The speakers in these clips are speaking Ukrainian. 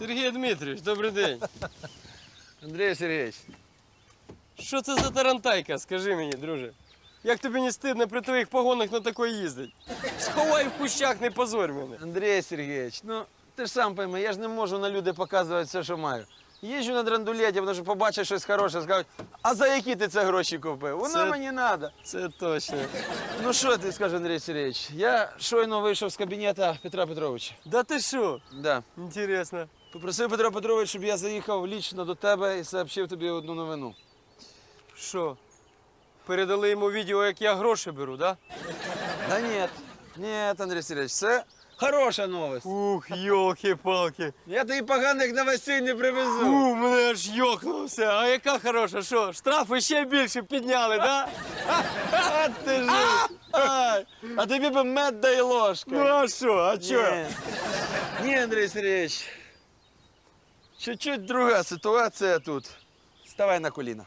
Сергій Дмитрович, добрий день. Андрій Сергійович, Що це за тарантайка, скажи мені, друже? Як тобі не стидно при твоїх погонах на такої їздить? Сховай в кущах, не позорь мене. Андрій Сергійович, ну ти ж сам пойми, я ж не можу на люди показувати все, що маю. Їжджу на драндулеті, тому що побачать щось хороше, скажуть, а за які ти це гроші купив? Воно Це- мені треба. Це точно. Ну що ти скажеш, Андрій Сергійович? Я щойно вийшов з кабінету Петра Петровича. Да ти що? Да. Інтересно. Попросив Петра Петрович, щоб я заїхав лічно до тебе і сообщив тобі одну новину. Що? Передали йому відео, як я гроші беру, да? Да ні, ні, Андрій Сергійович, це хороша новость. Ух, йолки-палки. Я тобі поганих новостей не привезу. У, мене аж йокнувся. А яка хороша, що? Штрафи ще більше підняли, да? А ти ж. Ай, А тобі би мед да й ложка. Ну а що? А чо? Ні, Андрій Сергійович. Чуть-чуть друга ситуація тут. Ставай на коліна.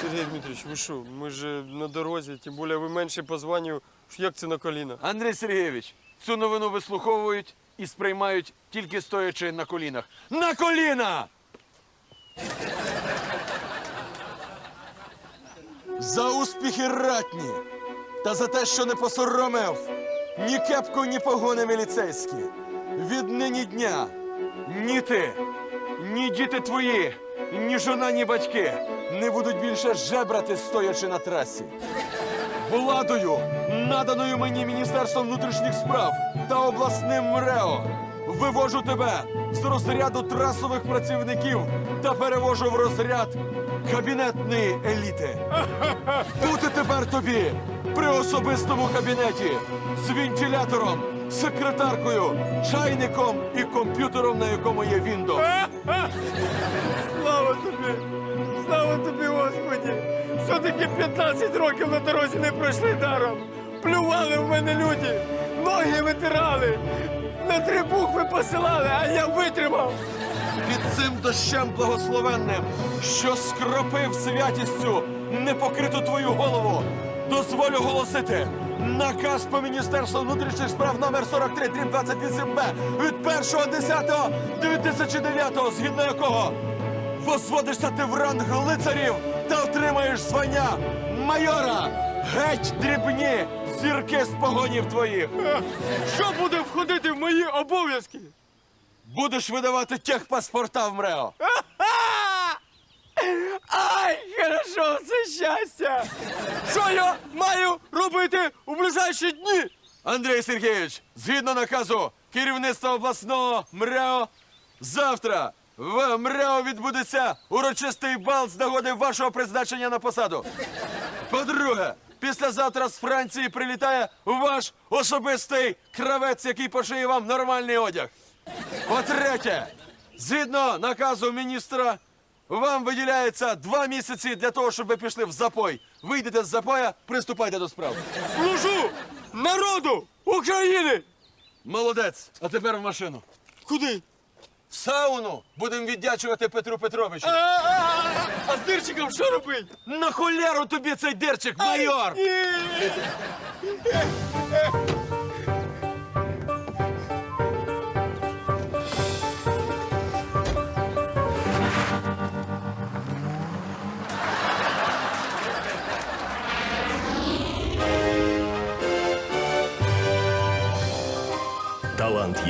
Сергій Дмитрович, ви що? Ми ж на дорозі, тим більше ви менше по званню. Як це на коліна? Андрій Сергійович, цю новину вислуховують і сприймають тільки стоячи на колінах. На коліна! За успіхи ратні та за те, що не посоромив ні кепку, ні погони міліцейські. Віднині дня ні ти, ні діти твої, ні жона, ні батьки не будуть більше жебрати, стоячи на трасі. Владою, наданою мені Міністерством внутрішніх справ та обласним МРЕО, вивожу тебе з розряду трасових працівників та перевожу в розряд кабінетної еліти. Бути тепер тобі при особистому кабінеті з вентилятором, секретаркою, чайником і комп'ютером, на якому є Windows. Слава тобі! Слава тобі, Господі! Все-таки 15 років на дорозі не пройшли даром. Плювали в мене люди, ноги витирали, на три букви посилали, а я витримав. під цим дощем благословенним, що скропив святістю непокриту твою голову, дозволю голосити наказ по Міністерству внутрішніх справ номер 43 28 б від 1.10.2009, згідно якого возводишся ти в ранг лицарів та отримаєш звання майора. Геть дрібні зірки з погонів твоїх. Що буде входити в мої обов'язки? Будеш видавати техпаспорта в МРЕО. Ай, хорошо, це щастя! Що я маю робити у ближайші дні? Андрій Сергійович, згідно наказу керівництва обласного МРЕО, завтра в МРЕО відбудеться урочистий бал з нагоди вашого призначення на посаду. По-друге, післязавтра з Франції прилітає ваш особистий кравець, який пошиє вам нормальний одяг. По-третє, згідно наказу міністра, вам виділяється два місяці для того, щоб ви пішли в запой. Вийдете з запоя, приступайте до справ. Служу народу України! Молодець. А тепер в машину. Куди? В сауну будемо віддячувати Петру Петровичу. А з дирчиком що робить? На холєру тобі цей дирчик, майор!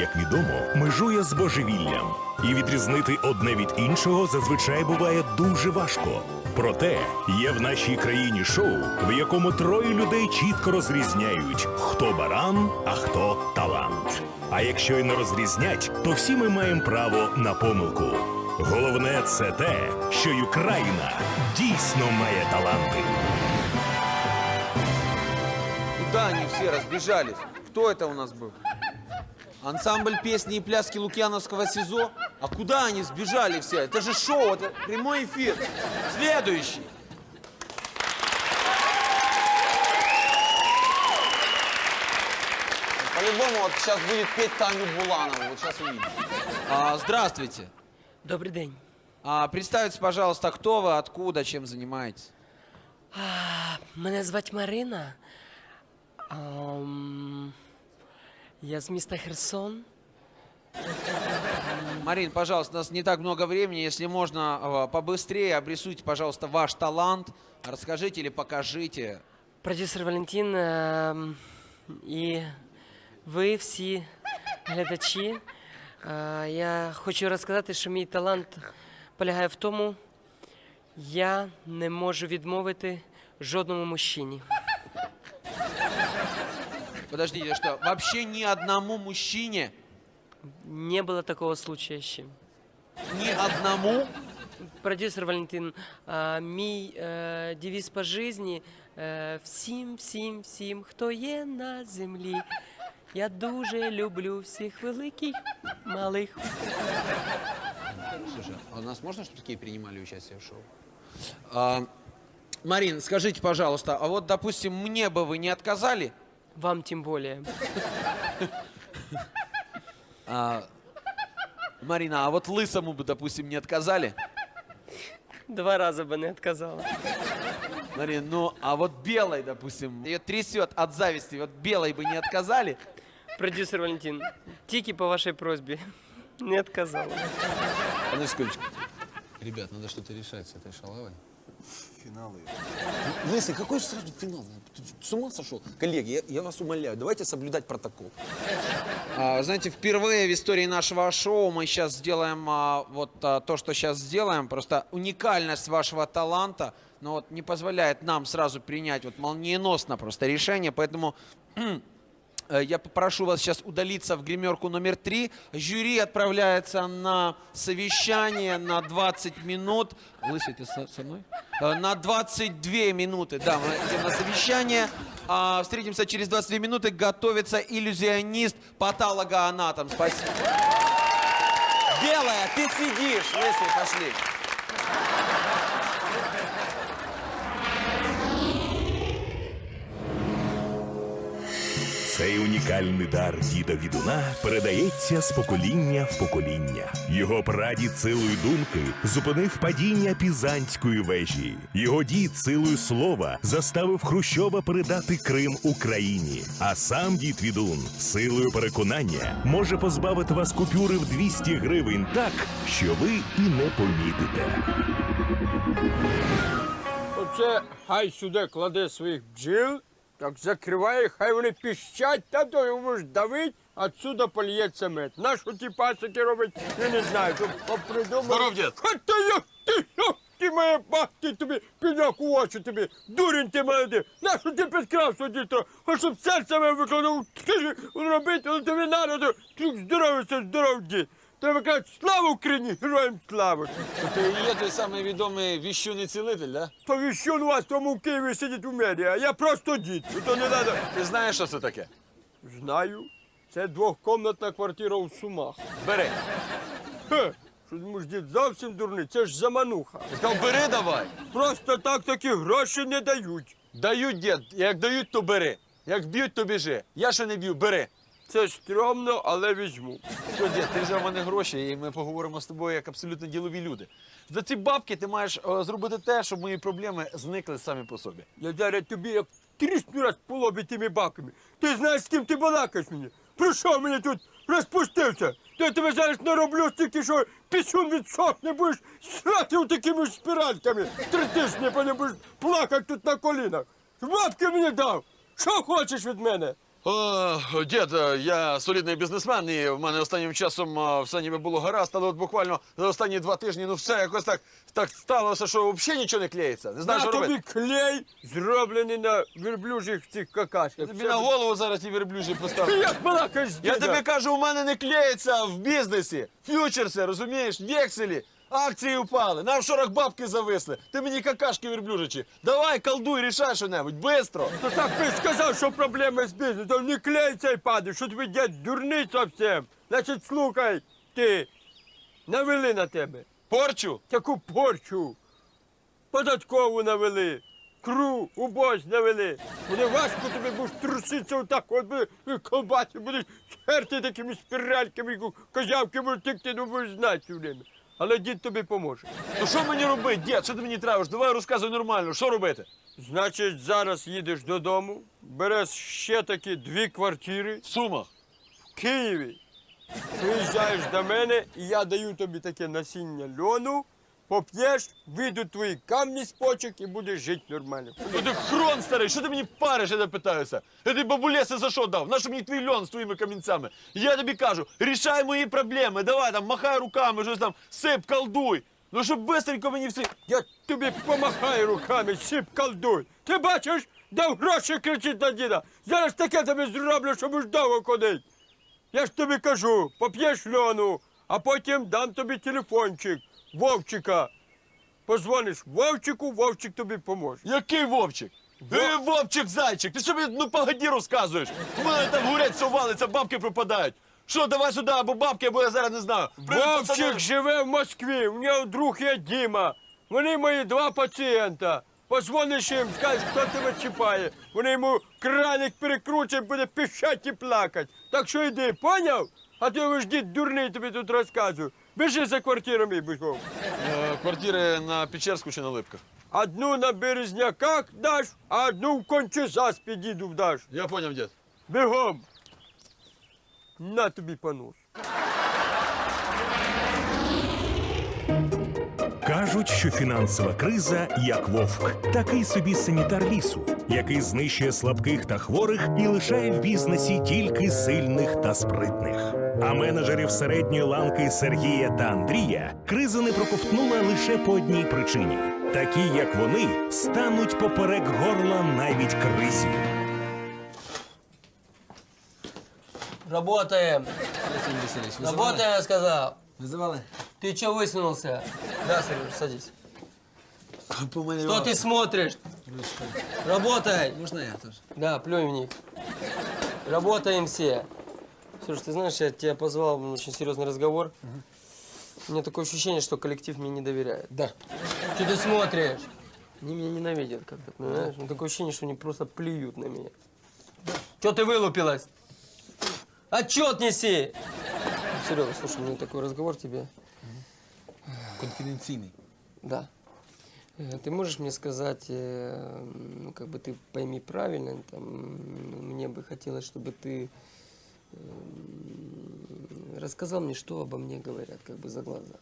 Як відомо, межує з божевіллям, і відрізнити одне від іншого зазвичай буває дуже важко. Проте є в нашій країні шоу, в якому троє людей чітко розрізняють, хто баран, а хто талант. А якщо й не розрізнять, то всі ми маємо право на помилку. Головне це те, що Україна дійсно має таланти. Куда они все разбежались? Кто это у нас был? Ансамбль песни и пляски Лукьяновского СИЗО? А куда они сбежали все? Это же шоу, это прямой эфир. Следующий. По-любому вот сейчас будет петь Таню Буланову. Вот сейчас увидите. А, здравствуйте. Добрий день. А, представьтесь, пожалуйста, кто вы, откуда, чем занимаетесь? Мене звать Марина. Ам, я з міста Херсон. Марин, пожалуйста, у нас не так много времени. Если можно, э, побыстрее обрисуйте, пожалуйста, ваш талант. Расскажите или покажите. Продюсер Валентин ем, і ви всі глядачі. Е, я хочу розказати, що мій талант полягає в тому, я не можу відмовити жодному мужчині. Подождите, что вообще ни одному мужчине, Не було такого случая ще. ни одному Продюсер Валентин, а, мій е, девіз по житті е, всім, всім, всім, хто є на землі. Я дуже люблю всіх великих, малих. Слушай, а у нас можно, чтобы такие принимали участие в шоу? А, Марин, скажите, пожалуйста, а вот, допустим, мне бы вы не отказали? Вам тим більше. А, Марина, а вот лысому бы, допустим, не отказали? Два рази би не відказала. Марин, ну, а вот белой, допустим, ее трясет от зависти, вот белой бы не отказали? Продюсер Валентин, тільки по вашій просьбі не відказала. Одну секундочку. Ребят, надо что-то решать с этой шалавой. Финалы. Лысый, какой же сразу финал? Ты с ума сошел? Коллеги, я, я вас умоляю, давайте соблюдать протокол. А, Знаете, впервые в истории нашего шоу мы сейчас сделаем а, вот а, то, что сейчас сделаем. Просто уникальность вашего таланта, ну вот не позволяет нам сразу принять вот молниеносно просто решение, поэтому я попрошу вас сейчас удалиться в гримерку номер три. Жюри отправляется на совещание на 20 минут. Лысый, ты со, со мной? Э, На 22 минуты, да, мы идем на совещание. А, встретимся через 22 минуты. Готовится иллюзионист, патологоанатом. Спасибо. Белая, ты сидишь! Лысый, пошли. Цей унікальний дар діда відуна передається з покоління в покоління. Його прадід силою думки зупинив падіння пізанської вежі. Його дід силою слова заставив Хрущова передати Крим Україні. А сам дід відун силою переконання може позбавити вас купюри в 200 гривень так, що ви і не помітите. Оце хай сюди кладе своїх бджіл, так закриває, хай вони піщать, та то йому можеш давить, отсюда польється мед. Нащо ті пасики робить, я не знаю, щоб попридумали. Здоров, дід. Ха, та як ти, як ти моя бахти тобі, підняк у очі тобі, дурень ти молодий. Нащо ти підкрався, дітро? А щоб серце мене викладав, робити, але тобі народу, це здоров дід. Треба казати, слава Україні, героям слава! Ти є той самий відомий віщуний цілитель, да? То що у вас тому в Києві сидить у мері, а я просто дід. Ну, То не треба. Ти знаєш, що це таке? Знаю. Це двохкомнатна квартира у Сумах. Бери. Хе, що ти муж дід зовсім дурний, це ж замануха. Сказав, бери давай. Просто так такі гроші не дають. Дають, дід. Як дають, то бери. Як б'ють, то біжи. Я ще не б'ю, бери. Це стрьомно, але візьму. Що, дід, ти взяв в мене гроші, і ми поговоримо з тобою як абсолютно ділові люди. За ці бабки ти маєш е, зробити те, щоб мої проблеми зникли самі по собі. Я зараз тобі як трісну раз по лобі тими баками. Ти знаєш, з ким ти балакаєш мені? Про що мені тут розпустився? Я тебе зараз нароблю стільки, що пісюн відсохне, будеш срати такими ж спіральками. Три тижні не будеш плакати тут на колінах. Бабки мені дав. Що хочеш від мене? О, дід, е, я солідний бізнесмен, і в мене останнім часом е, все ніби було гаразд, але от буквально за останні два тижні, ну все якось так, так сталося, що взагалі нічого не клеїться. Не знаю, На що тобі робити. клей, зроблений на верблюжих цих какашках. Тобі на голову зараз ті верблюжі Ти як балакаєш Я діда? тобі кажу, у мене не клеїться в бізнесі. Фьючерси, розумієш, векселі. Акції упали, на офшорах бабки зависли. Ти мені какашки верблюжачі. Давай, колдуй, рішай що-небудь, бистро. То так би сказав, що проблеми з бізнесом, не клейся і падай, що тобі дядь дурний зовсім. Значить, слухай, ти, навели на тебе Порчу. таку порчу, податкову навели, кру, убось навели. Буде важко тобі будеш труситися отак, от би колбаси будеш черти такими спіральками, козявки будуть тикти, ну будеш знати все время. Але дід тобі поможе. Ну що мені робити, дід? Що ти мені травиш? Давай розказуй нормально, що робити? Значить, зараз їдеш додому, береш ще такі дві квартири В сумах. в Києві. приїжджаєш до мене, і я даю тобі таке насіння льону, поп'єш, вийдуть твої камні з почок і будеш жити нормально. Ну ти хрон старий, що ти мені париш, я тебе питаюся? Я тобі бабулеси за що дав? Нащо мені твій льон з твоїми камінцями? Я тобі кажу, рішай мої проблеми, давай там, махай руками, щось там, сип, колдуй. Ну щоб бистренько мені всі. Я тобі помахаю руками, сіп колдуй. Ти бачиш, дав гроші кричить на діда. Зараз таке тобі зроблю, щоб уж довго ходить. Я ж тобі кажу, поп'єш льону, а потім дам тобі телефончик Вовчика. Позвониш Вовчику, Вовчик тобі поможе. Який Вовчик? Е, Вовчик зайчик, ти що мені ну погоді розказуєш? У мене там гурець все валиться, бабки пропадають. Що, давай сюди, або бабки, або я зараз не знаю. Привіт, Вовчик пацани. живе в Москві, у нього друг є Діма. Вони мої два пацієнта. Позвониш їм, скажеш, хто тебе чіпає. Вони йому краник перекручать, буде пищать і плакать. Так що йди, поняв? А ти ви ждіть дурний тобі тут розказую. Біжи за квартирами бігом. Е, Квартири на Печерську чи на Липках? Одну на Березняках даш, а одну в Кончезас підіду даш. Я поняв, дід. Бігом. На тобі понос. Кажуть, що фінансова криза як вовк, такий собі санітар лісу, який знищує слабких та хворих і лишає в бізнесі тільки сильних та спритних. А менеджерів середньої ланки Сергія та Андрія криза не проковтнула лише по одній причині: такі, як вони, стануть поперек горла навіть кризі. Работаем. Василий Васильевич, вызывали? Работаем, я сказал. Вызывали? Ты чё высунулся? Да, Сереж, садись. Что ты смотришь? Работай. Можно я тоже? Да, плюнь в них. Работаем все. Сереж, ты знаешь, я тебя позвал на очень серьезный разговор. У меня такое ощущение, что коллектив мне не доверяет. Да. Что ты смотришь? Они меня ненавидят как-то, понимаешь? Ну, такое ощущение, что они просто плюют на меня. Че ты вылупилась? Отчет неси! Серега, слушай, у меня такой разговор тебе. Конфиденциальный. Да. Э, Ты можешь мне сказать, э, ну, как бы ты пойми правильно, там, м, мне бы хотелось, чтобы ты э, рассказал мне, что обо мне говорят, как бы за глаза.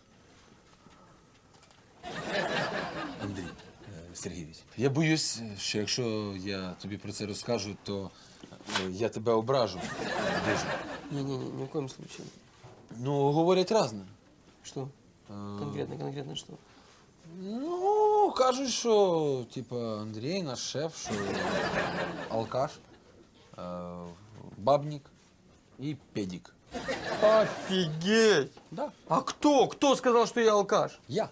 Андрій е, Сергійович, я боюсь, що якщо я тобі про це розкажу, то е, я тебе ображу. Дуже. Не-не-не, ни в коем случае. Ну, говорять разне. Что? Конкретно, конкретно что? Ну, кажуть, що типа Андрій, наш шеф, що алкаш, е, бабник і педик. Офігеть! Да. А кто? Кто сказал, что я алкаш? Я.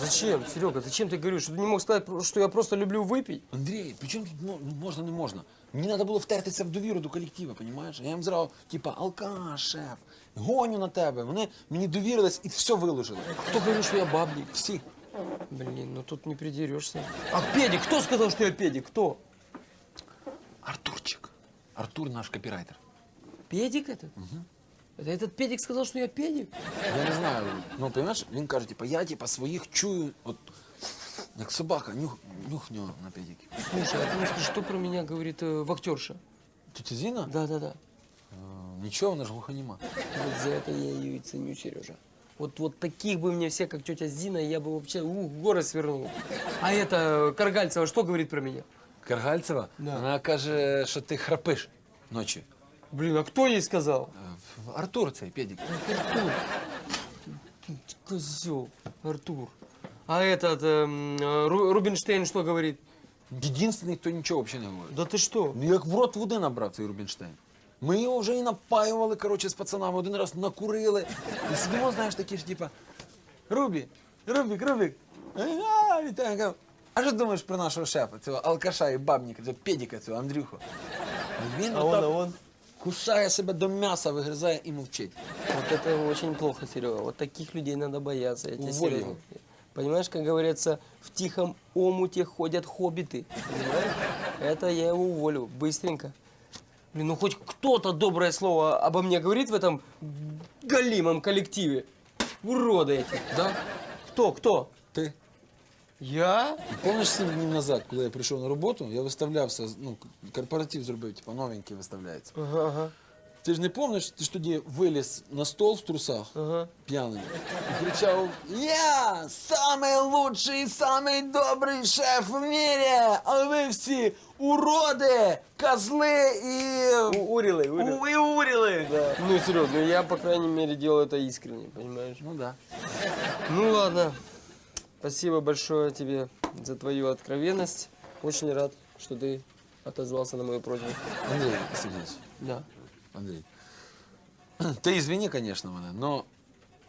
Зачем, Серега, зачем ты говоришь? Что ты не мог сказать, что я просто люблю выпить? Андрій, при чому тут мо- ну, можна, не можна? Мені треба було втертися в довіру до колектива, розумієш? Я їм зразу, типа, алкаш, шеф, гоню на тебе. Вони мені довірились і все виложили. Кто говорит, что я бабник? Всі. Блин, ну тут не придерешься. А педик? Кто сказал, что я педик? Кто? Артурчик. Артур наш копірайтер. Педик этот? Это этот педик сказал, что я педик? Я не знаю, ну, розумієш, він каже, типа, я типа своїх чую, от, як собака, нюх, нюх в нього на педики. Слушай, а ты мне скажи, что про меня говорит э, вахтерша? Тетя Зіна? Да-да-да. Е, Нічого, вона ж глухоніма. Вот за это я ее и ценю, Сережа. Вот, вот таких бы мне все, как тетя Зина, я бы вообще ух, горы свернул. А это э, Каргальцева что говорит про меня? Каргальцева? Да. Вона каже, що ти храпиш ночі. Блин, а кто ей сказал? Е, Артур цей педик. Артур. Козел, Артур. А этот эм, э, Ру- Рубинштейн что говорит? Єдиний, хто нічого взагалі не говорить. Да ты что? Ну як в рот води набрав цей Рубінштейн. Ми його вже і напаювали, коротше, з пацанами, один раз накурили. І сидимо, знаєш, такі ж, типа, Рубі, Рубік, Рубік. А, вітаю, кажу, а що думаєш про нашого шефа, цього алкаша і бабника, цього педіка, цього Андрюху? І він А он, отак а он? кусає себе до м'яса, вигризає і мовчить. Вот это очень плохо, Серега. Вот таких людей надо бояться. Я тебе Уволь серьезно. его. Понимаешь, как говорится, в тихом омуте ходят хоббиты. Понимаешь? Это я его уволю быстренько. Блин, ну хоть кто-то доброе слово обо мне говорит в этом галимом коллективе. Уроды эти. Да? Кто, кто? Ти. Я? Помниш сім днів назад, коли я прийшов на роботу, я виставлявся, ну, корпоратив зробив, типу, новенький виставляється. Ага, ага. Ти Ти ж не пам'ятаєш, ти ж тоді виліз на стол в трусах, п'яний, і кричав: Я самий лучший, самий добрий шеф в мірі, а ви всі уроди, козли і. Урили, урили. У- і уріли. Ну, Серег, ну я, по крайней мере, делал это искренне, понимаешь? Ну да. Ну ладно. Спасибо большое тебе за твою откровенность. Очень рад, что ты отозвался на мою просьбу. Андрій Сергійович, Да. Андрій. Ти извини, звісно, мене, але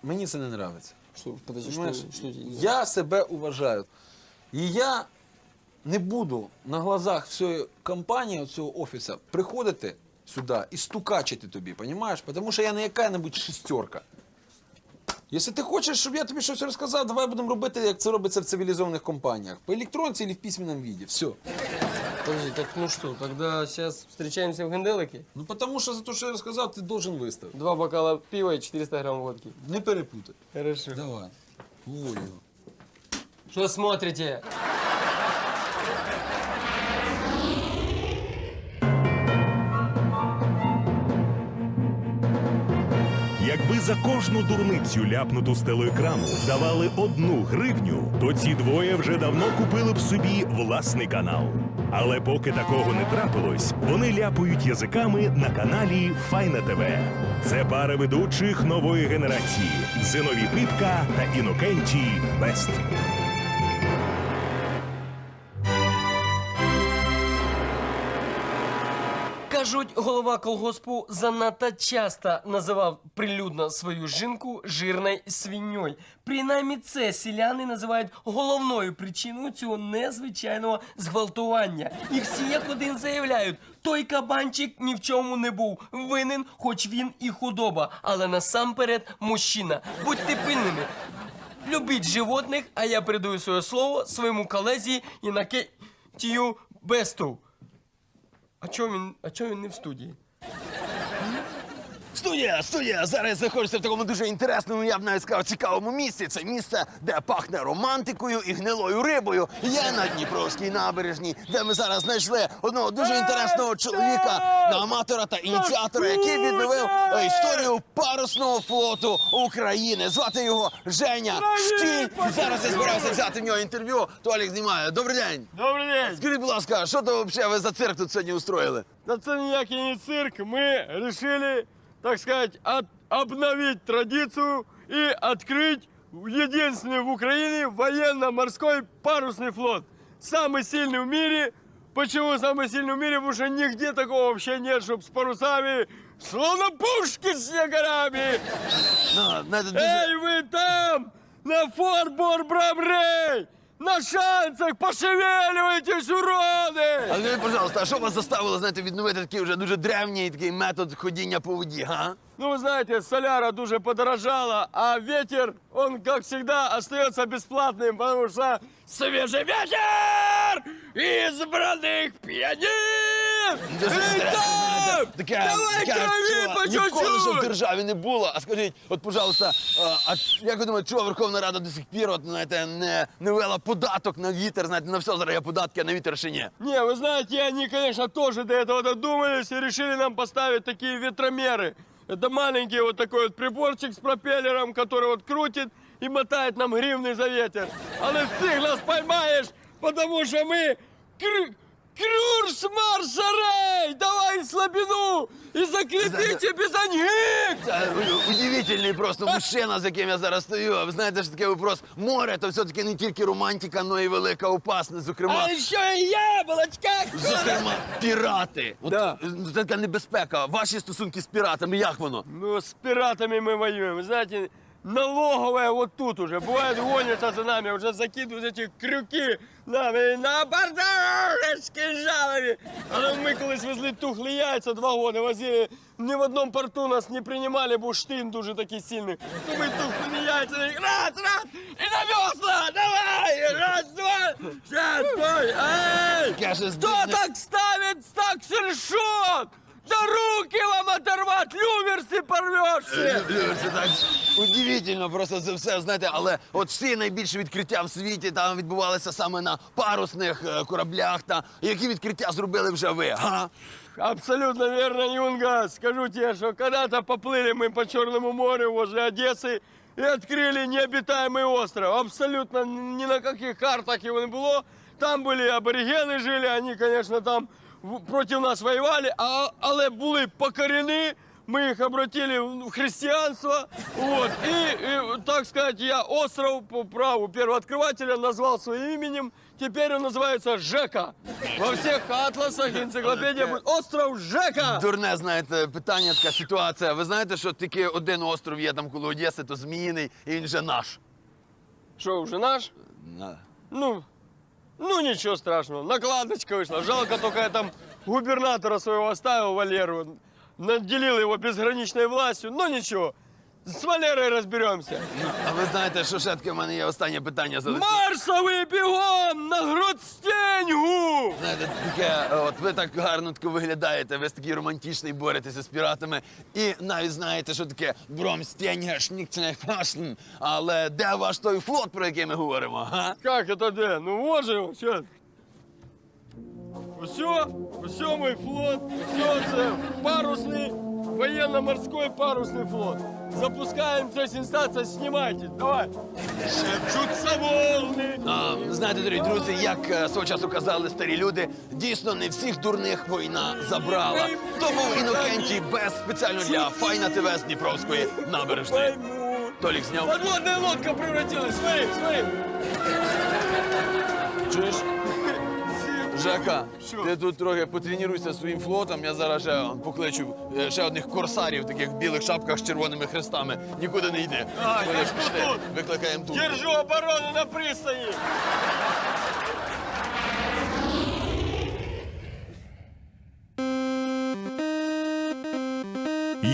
мені це не подобається. Что, подожди, что, Понимаешь, что тебе не я себе уважаю. І я не буду на глазах всієї компанії, цього офісу, приходити сюди і стукачити тобі, розумієш? Тому що я не яка-небудь шестерка. Якщо ти хочеш, щоб я тобі щось розказав, давай будемо робити, як це робиться в цивілізованих компаніях. По електронці або в письменному віді. Все. Подожди, так ну что, тогда сейчас встречаемся в Генделике? Ну тому що за те, що я розказав, ти должен виставити. Два бокала пива и 400 грамм водки. Не перепутай. Хорошо. Давай. Ой. Что смотрите? За кожну дурницю ляпнуту з телеекрану давали одну гривню, то ці двоє вже давно купили б собі власний канал. Але поки такого не трапилось, вони ляпають язиками на каналі Файна ТВ. Це пара ведучих нової генерації Зиновій Питка та Інокентій Бест. Кажуть, голова колгоспу занадто часто називав прилюдно свою жінку жирною свиньою. Принаймні це селяни називають головною причиною цього незвичайного зґвалтування. І всі як один заявляють, той кабанчик ні в чому не був винен, хоч він і худоба, але насамперед мужчина. Будьте пильними. Любіть животних, а я передаю своє слово своєму колезі Інакентію Бесту. А чого він, а чого він не в студії? Студія, студія! Зараз знаходжуся в такому дуже інтересному, я б навіть сказав, цікавому місці. Це місце, де пахне романтикою і гнилою рибою. Я на Дніпровській набережній, де ми зараз знайшли одного дуже інтересного чоловіка, аматора та ініціатора, який відновив е, історію парусного флоту України. Звати його Женя Штіль. Зараз я збираюся взяти в нього інтерв'ю. Толік знімає. Добрий день. Добрий день! Скажіть, будь ласка, що то взагалі ви за цирк тут сьогодні устроїли? Да це ніякий не цирк. Ми решили, так сказать, от, обновить традицию и открыть единственный в Украине военно-морской парусный флот. Самый сильный в мире. Почему самый сильный в мире? Потому что нигде такого вообще нет, чтобы с парусами, словно пушки с снегорами. Ну, знаєте, дуже... Эй, вы там! На форбор Брамрей! На шансах пошевеливайтесь, уроды! А скажіть, пожалуйста, а що вас заставило, знаєте, відновити такий вже дуже древній такий метод ходіння по воді, га? Ну, вы знаете, соляра дуже подорожала, а ветер, он, как всегда, остается бесплатным, потому что свежий ветер избранных пионер! Итак, Таке, давай таке крови по чого ніколи ще в чуть-чуть! державі не було. А скажіть, от, пожалуйста, а, а як ви думаєте, чого Верховна Рада до сих пір, от, знаєте, не, не ввела податок на вітер, знаєте, на все зараз є податки, а на вітер ще ні? Не, вы знаете, они, конечно, тоже до этого додумались и решили нам поставить такие ветромеры. Это маленький вот такой вот приборчик с пропеллером, который вот крутит и мотает нам гривны за ветер. Але всех нас поймаешь, потому что мы кры... Крюрс Марсарей! Давай слабину и закрепите безангик! Це удивительний просто мужчина, з яким я зараз стою. А ви знаєте, що таке вопрос море, то все-таки не тільки романтика, але й велика опасність, зокрема. А еще и яблочко! Зокрема, пірати. От, Да. е, Це така небезпека. Ваші стосунки з піратами, як воно? Ну, с пиратами мы воюем. Вы знаете, налоговая вот тут уже. Бывает, гонятся за нами, уже закидывают эти крюки и на бордашки жалами. Але ми колись везли тухлі яйця два года, возили. Ні в одному порту нас не приймали, бо штин дуже такий сильний. То ми тухлими яйцями раз, раз, і на весла, давай, раз, два, сейчас, стой, эй! Кто так ставит так сершот? Да руки вам оторвать, люверсы порвешься! Це так удивительно, просто це все, знаєте, але от всі найбільші відкриття в світі там відбувалися саме на парусних е, кораблях. Та які відкриття зробили вже ви? Га? Абсолютно верно, Юнга. Скажу тебе, что когда-то поплыли мы по Черному морю возле Одессы и открыли необитаемый остров. Абсолютно ни на каких картах его не было. Там были аборигены жили, они, конечно, там в- против нас воевали, а, але були покорені, ми їх обратили в христианство. Вот. И, и, так сказать, я остров по праву первооткрывателя назвал своим именем. Теперь он называется Жека. Во всех атласах энциклопедия будет остров Жека. Дурне, знаєте, питання, така ситуація. Ви знаєте, що тільки один остров є там коло Одеси, то Зміїний, і він же наш. Что, уже наш? Ну, ну ничего страшного. Накладочка вышла. Жалко только я там губернатора своего оставил, Валеру. Наделил его безграничной властью. Но ничего. С Валерой разберемся. А ви знаєте, що ще таке в мене є останнє питання за Марсовый бегом на Гродстеньгу! Знаєте, таке, е, от ви так гарно тако виглядаєте, ви такий романтичний боретеся з піратами. І навіть знаєте, що таке бромстєньгеш нікцнефашлн. Але де ваш той флот, про який ми говоримо? Га? Как это да? Ну вот же он, сейчас. Все, все мой флот, все это парусный, военно-морской парусный флот. Запускаем ця сенсація, знімайте, давай. Шепчуться волни. А, знаєте, дорогі друзі, як е, свого часу казали старі люди, дійсно не всіх дурних війна забрала. Тому Інокентій без спеціально для Файна ТВ з Дніпровської набережної. Пойму. Толік зняв. Подводная лодка превратилась, смотри, смотри. Чуєш? Жека, ти тут трохи потренуйся своїм флотом. Я зараз ще покличу е, ще одних корсарів, таких в білих шапках з червоними хрестами. Нікуди не йди. А, я ж ж пішли. тут. Викликаємо тут. Держу оборону на пристани.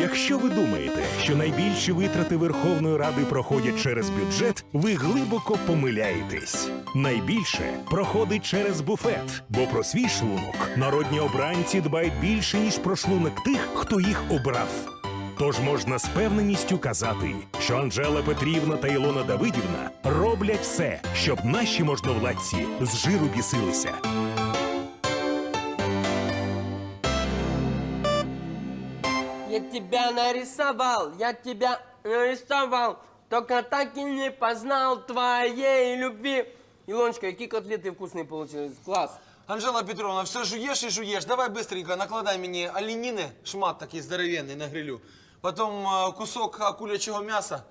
Якщо ви думаєте, що найбільші витрати Верховної Ради проходять через бюджет, ви глибоко помиляєтесь. Найбільше проходить через буфет, бо про свій шлунок народні обранці дбають більше ніж про шлунок тих, хто їх обрав. Тож можна з певненістю казати, що Анжела Петрівна та Ілона Давидівна роблять все, щоб наші можновладці з жиру бісилися. тебя нарисовал, я тебя нарисовал, только так и не познал твоей любви. Илоночка, какие котлеты вкусные получились. Класс. Анжела Петровна, все жуєш і жуєш. Давай быстренько накладай мені оленіни, шмат такий здоровенний на грилю. Потім е, кусок акулячого м'яса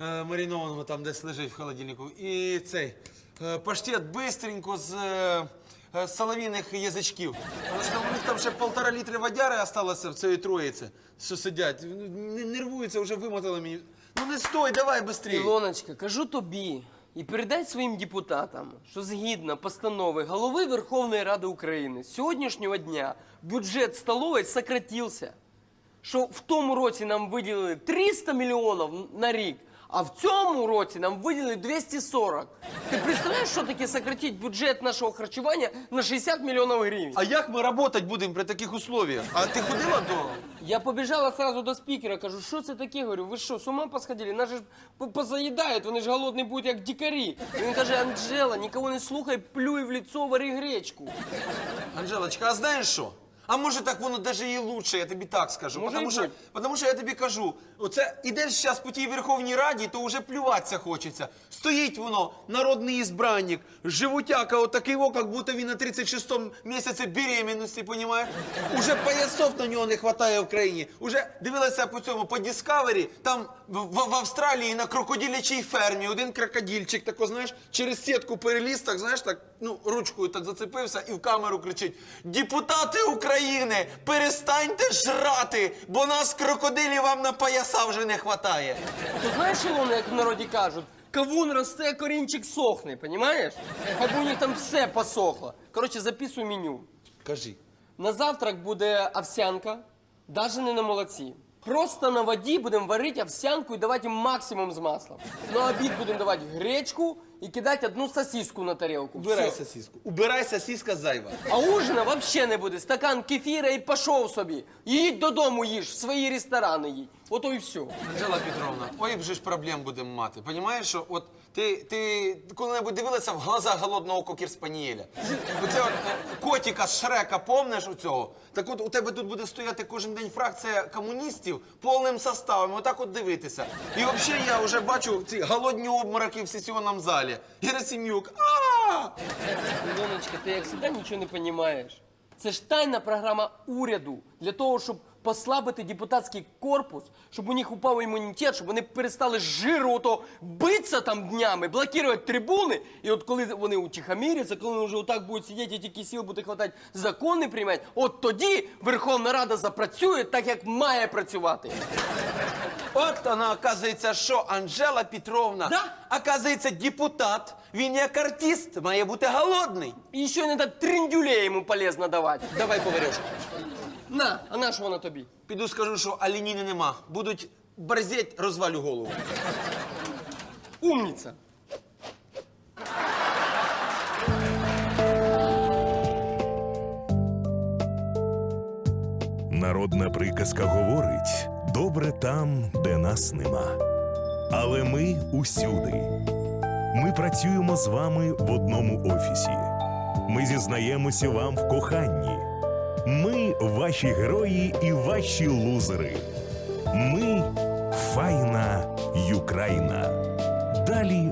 е, маринованого там десь лежить в холодильнику. І цей е, паштет бистренько з е, е, язичків. Тому що у них там ще полтора літри водяри осталося в цієї троїці, що сидять. Не нервуються, вже вимотали мені. Ну не стой, давай быстрее. Ілоночка, кажу тобі і передай своїм депутатам, що згідно постанови голови Верховної Ради України з сьогоднішнього дня бюджет столової сократився. Що в тому році нам виділили 300 мільйонів на рік, а в цьому році нам виділили 240. Ти представляєш, що таке сократити бюджет нашого харчування на 60 мільйонів гривень? А як ми працювати будемо при таких условиях? А ти ходила до Я побежала сразу до спикера, кажу, що це таке? Говорю, ви що, з ума посходили? Нас же ж по- позаїдають, вони ж голодні будуть, як дикарі. І він каже, Анжела, нікого не слухай, плюй в лицо, вари гречку. Анжелочка, а знаєш що? А може так воно даже і лучше, я тобі так скажу. Може, Потому і що, будь. потому що я тобі кажу, оце ідеш зараз по тій Верховній Раді, то вже плюватися хочеться. Стоїть воно, народний ізбранник, живутяка, отакий о, як будто він на 36-му місяці беременності, понімаєш? Уже поясов на нього не вистачає в країні. Уже дивилася по цьому, по Discovery, там в, в, в Австралії на крокодилячій фермі один крокодильчик, тако, знаєш, через сітку переліз, так, знаєш, так, ну, ручкою так зацепився і в камеру кричить: Депутати України, перестаньте жрати, бо нас крокодилів вам на пояса вже не вистачає. Ти знаєш, Ілона, як в народі кажуть, кавун росте, корінчик сохне, понімаєш? У них там все посохло. Коротше, записуй меню. Кажи. На завтрак буде овсянка, навіть не на молоці. Просто на воді будемо варити овсянку і давати їм максимум з маслом. На обід будемо давати гречку і кидать одну сосиску на тарелку. Убирай Всё. сосиску. Убирай сосиска зайва. А ужина вообще не буде. Стакан кефіра і пішов собі. Їдь додому їж, в свої ресторани їдь. Ото і все. Анжела Петровна, ой, вже ж проблем будемо мати. Понімаєш, що от ти, ти коли-небудь дивилася в глаза голодного кокер-спанієля? Оце от е, котика з Шрека, помниш у цього? Так от у тебе тут буде стояти кожен день фракція комуністів повним составом, отак от дивитися. І взагалі я вже бачу ці голодні обмороки в сесійному залі. Герасим'юк, а Ілоночка, ти як завжди нічого не розумієш. Це ж тайна програма уряду для того, щоб послабити депутатський корпус, щоб у них упав імунітет, щоб вони перестали з жиру ото битися там днями, блокувати трибуни. І от коли вони утихоміряться, коли вони вже отак будуть сидіти і тільки сил буде хватати закони приймати, от тоді Верховна Рада запрацює так, як має працювати. От вона, оказується, що Анжела Петровна, Да? оказується, депутат, він як артист має бути голодний. І ще не трендюлей йому полезно давати. Давай поварюшку. На, а на що вона тобі? Піду скажу, що оленіни нема. Будуть борзеть, розвалю голову. Умниця. Народна приказка говорить: добре там, де нас нема. Але ми усюди. Ми працюємо з вами в одному офісі. Ми зізнаємося вам в коханні. Ми ваші герої і ваші лузери. Ми файна Юкраїна. Далі